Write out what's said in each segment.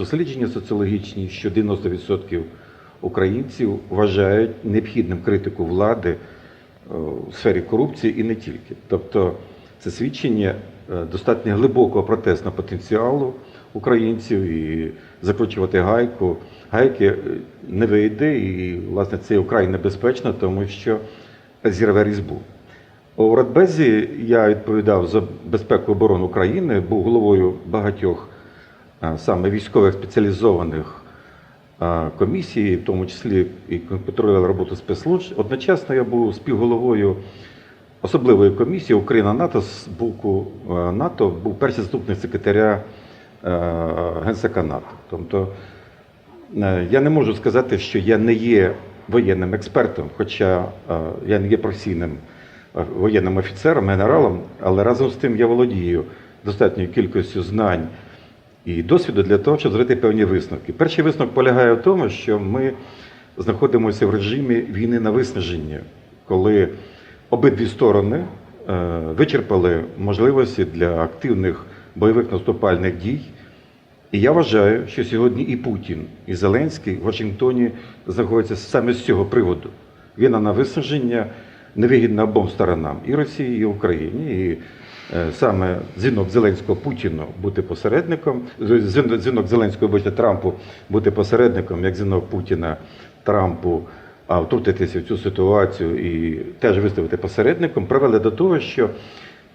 дослідження соціологічні, що 90% українців вважають необхідним критику влади е, у сфері корупції і не тільки. Тобто це свідчення е, достатньо глибокого протестного потенціалу українців і закручувати гайку. Гайки е, не вийде, і власне це вкрай небезпечно, тому що зірве різьбу. У Радбезі я відповідав за безпеку і оборону України, був головою багатьох саме військових спеціалізованих комісій, в тому числі і контролював роботу спецслужб. Одночасно я був співголовою особливої комісії Україна НАТО з боку НАТО, був перший заступник секретаря Генсека НАТО. Тобто я не можу сказати, що я не є воєнним експертом, хоча я не є професійним воєнним офіцером, генералом, але разом з тим я володію достатньою кількістю знань і досвіду для того, щоб зробити певні висновки. Перший висновок полягає в тому, що ми знаходимося в режимі війни на виснаження, коли обидві сторони е, вичерпали можливості для активних бойових наступальних дій. І я вважаю, що сьогодні і Путін, і Зеленський в Вашингтоні знаходяться саме з цього приводу. Війна на виснаження невигідна обом сторонам і Росії, і Україні. І е, саме дзвінок Зеленського Путіну бути посередником, дзвінок Зеленського вибачте, Трампу бути посередником, як дзвінок Путіна Трампу а, втрутитися в цю ситуацію і теж виставити посередником, привели до того, що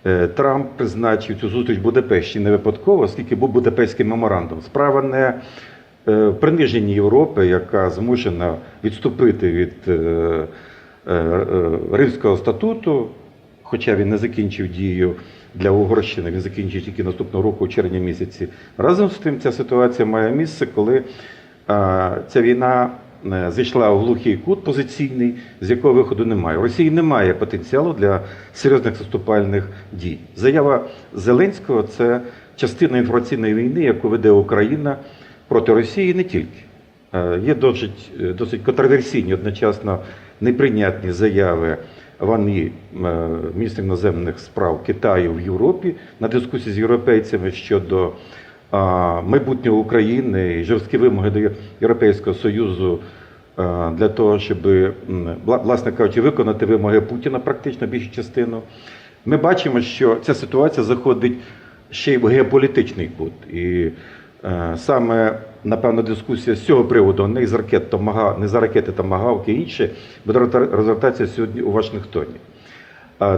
Е, Трамп призначив цю зустріч в Будапешті не випадково, оскільки був Будапештський меморандум. Справа не е, в приниженні Європи, яка змушена відступити від Римського статуту, хоча він не закінчив дію для Угорщини, він закінчить тільки наступного року, у червні місяці. Разом з тим, ця ситуація має місце, коли ця війна е, зайшла у глухий кут позиційний, з якого виходу немає. У Росії немає потенціалу для серйозних наступальних дій. Заява Зеленського це частина інформаційної війни, яку веде Україна проти Росії не тільки. Е, Є досить, е, досить контроверсійні, одночасно неприйнятні заяви Ван Ї, е, іноземних справ Китаю в Європі на дискусії з європейцями щодо майбутнього України і жорсткі вимоги до Європейського Союзу для того, щоб, власне кажучи, виконати вимоги Путіна практично більшу частину. Ми бачимо, що ця ситуація заходить ще й в геополітичний кут. І е, саме, напевно, дискусія з цього приводу, не з ракет Томага, не за ракети Томагавки і інше, буде розгортатися сьогодні у Вашингтоні.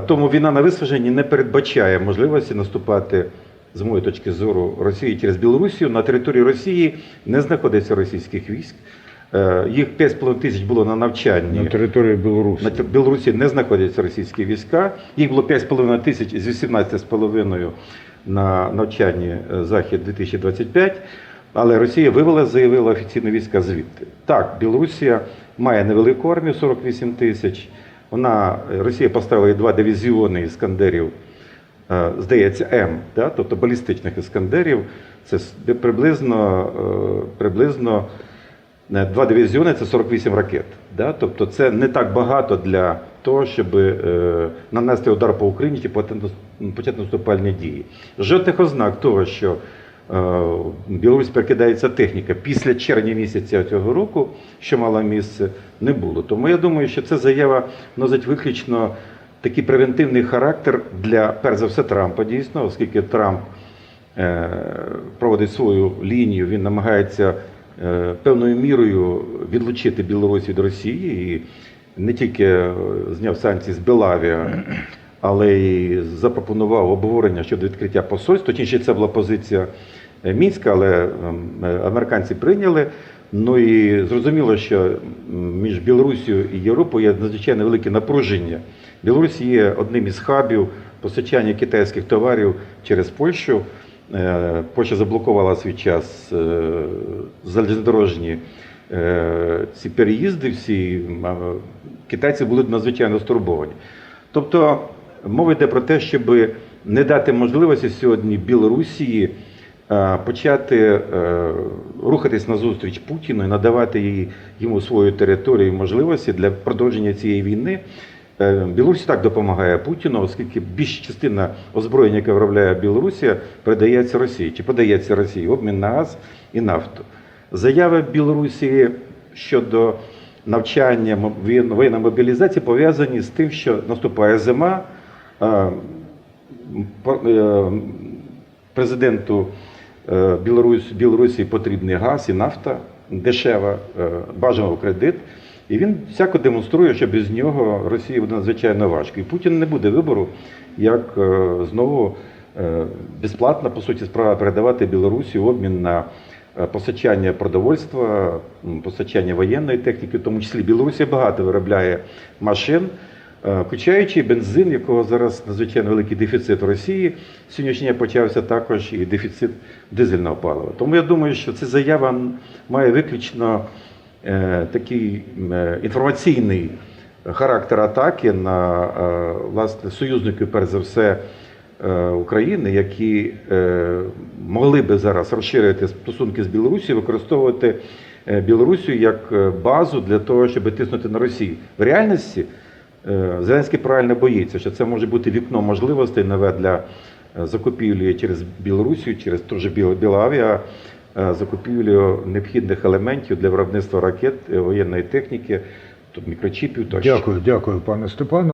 Тому війна на висаженні не передбачає можливості наступати, з моєї точки зору, Росії через Білорусію. На території Росії не знаходиться російських військ. Е, Їх 5,5 тисяч було на навчанні. На території Білорусі. На Білорусі не знаходяться російські війська. Їх було 5,5 тисяч з 18,5 на навчанні е, Захід 2025. Але Росія вивела, заявила офіційно війська звідти. Так, Білорусія має невелику армію 48 тисяч. Вона Росія поставила два дивізіони іскандерів, е, здається, М, да? тобто балістичних іскандерів. Це приблизно, е, приблизно Е, Два дивізіони це 48 ракет. Да? Тобто це не так багато для того, щоб нанести удар по Україні чи почати наступальні дії. Жодних ознак того, що Білорусь перекидається техніка після червня місяця цього року, що мало місце, не було. Тому я думаю, що ця заява носить виключно такий превентивний характер для, перш за все, Трампа дійсно, оскільки Трамп е, проводить свою лінію, він намагається е, певною мірою відлучити Білорусь від Росії і не тільки е, зняв санкції з Белавія, але й запропонував обговорення щодо відкриття посольств. Точніше, це була позиція е, мінська, але ем, е, американці прийняли. Ну і зрозуміло, що між Білорусією і Європою є надзвичайно велике напруження. Білорусь є одним із хабів постачання китайських товарів через Польщу. Е, Польща заблокувала свій час е, залізнодорожні е, ці переїзди. Всі китайці були надзвичайно стурбовані. Тобто мова йде про те, щоб не дати можливості сьогодні Білорусії е, почати е, рухатись назустріч Путіну і надавати їй, йому свою територію і можливості для продовження цієї війни. Е, Білорусь так допомагає Путіну, оскільки більша частина озброєння, яке виробляє Білорусія, передається Росії чи подається Росії обмін на газ і нафту. Заяви Білорусі щодо навчання воєнної мобілізації пов'язані з тим, що наступає зима. е, е, Президенту е, Білорусь, Білорусі потрібний газ і нафта дешева, е, бажано кредит. І він всяко демонструє, що без нього Росії буде надзвичайно важко. І Путін не буде вибору, як е, знову е, безплатно, по суті, справа передавати Білорусі обмін на е, постачання продовольства, постачання воєнної техніки, в тому числі Білорусія багато виробляє машин. Е, Включаючи бензин, якого зараз надзвичайно великий дефіцит в Росії, сьогоднішнього почався також і дефіцит дизельного палива. Тому я думаю, що ця заява має виключно е, такий е, інформаційний характер атаки на власне союзників, перш за все, України, які могли би зараз розширити стосунки з Білорусією, використовувати Білорусію як базу для того, щоб тиснути на Росію. В реальності Зеленський правильно боїться, що це може бути вікно можливостей нове для е, закупівлі через Білорусію, через теж Біла- Білавіа, е, закупівлю необхідних елементів для виробництва ракет, е, воєнної техніки, мікрочіпів тощо. Дякую, дякую, пане Степане.